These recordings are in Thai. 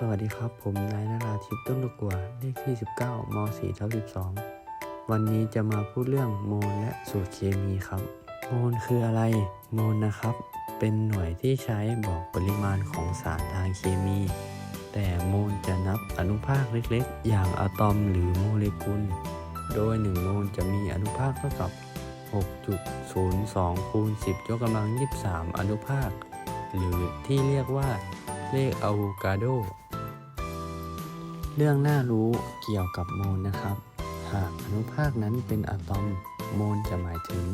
สวัสดีครับ ผมนายนาราทิพย์ต้นตะกัวเลขที่ 19ม4ทับ12 วันนี้จะมาพูดเรื่องโมลและสูตรเคมีครับ โมลคืออะไร โมลนะครับ เป็นหน่วยที่ใช้บอกปริมาณของสารทางเคมี แต่โมลจะนับอนุภาคเล็กๆ อย่างอะตอมหรือโมเลกุล โดย 1 โมลจะมีอนุภาคเท่ากับ 6.02คูณ10ยกกำลัง 23 อนุภาค หรือที่เรียกว่าเลขอะโวกาโด เรื่องน่ารู้เกี่ยวกับโมลนะครับ หากอนุภาคนั้นเป็นอะตอม โมลจะหมายถึง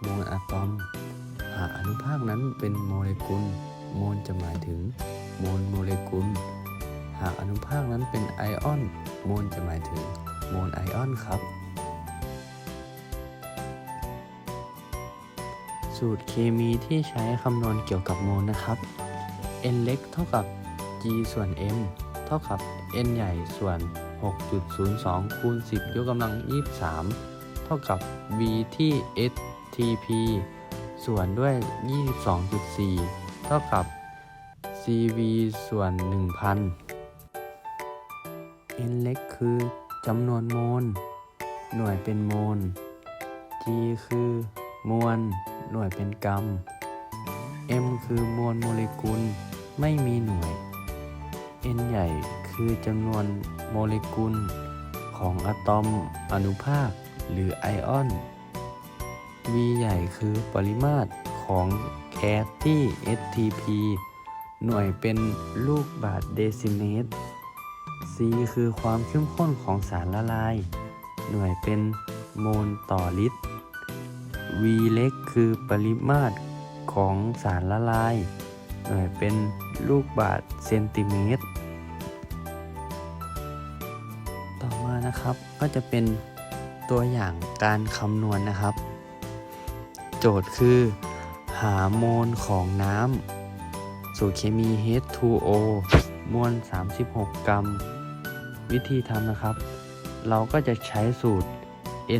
โมลอะตอม หากอนุภาคนั้นเป็นโมเลกุล โมลจะหมายถึงโมลโมเลกุล หากอนุภาคนั้นเป็นไอออน โมลจะหมายถึงโมลไอออนครับ สูตรเคมีที่ใช้คำนวณเกี่ยวกับโมลนะครับ n เล็กเท่ากับ g ส่วน m ท่ากับ n ใหญ่ส่วน 6.02 คูณ 10 ยกกำลัง 23 เท่ากับ v ที่ stp ส่วนด้วย 22.4 เท่ากับ cv ส่วน 1,000 n เล็กคือจำนวนโมล หน่วยเป็นโมล g คือมวล หน่วยเป็นกรัม m คือมวลโมเลกุล ไม่มีหน่วย n ใหญ่คือจำนวนโมเลกุลของอะตอมอนุภาคหรือไอออน v ใหญ่คือปริมาตรของแคสที่ stp หน่วยเป็นลูกบาทเดซิเมตร c คือความเข้มข้นของสารละลาย หน่วยเป็นโมลต่อลิตร v เล็กคือปริมาตรของสารละลาย หน่วยเป็นลูกบาทเซนติเมตร ต่อมานะครับก็จะเป็นตัวอย่างการคำนวณนะครับ โจทย์คือ หาโมลของน้ำสูตรเคมี H2O มวล 36 กรัม วิธีทำนะครับ เราก็จะใช้สูตร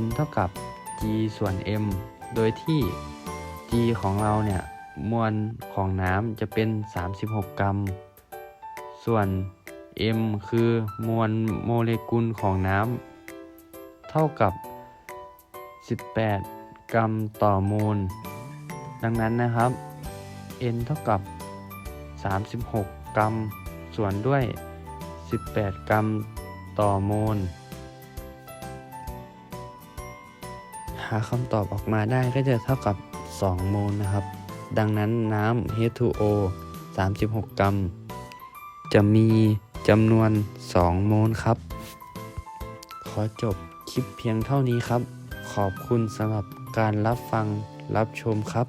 n เท่ากับ g ส่วน m โดยที่ g ของเราเนี่ย มวลของน้ำจะเป็น 36 กรัม ส่วน m คือมวลโมเลกุลของน้ำเท่ากับ 18 กรัมต่อโมล ดังนั้นนะครับ n เท่ากับ 36 กรัม ส่วนด้วย 18 กรัมต่อโมล หาคำตอบออกมาได้ก็จะเท่ากับ 2 โมลนะครับ ดังนั้นน้ำ H2O 36 กรัม จะมีจำนวน 2 โมลครับ ขอจบคลิปเพียงเท่านี้ครับ ขอบคุณสำหรับการรับฟังรับชมครับ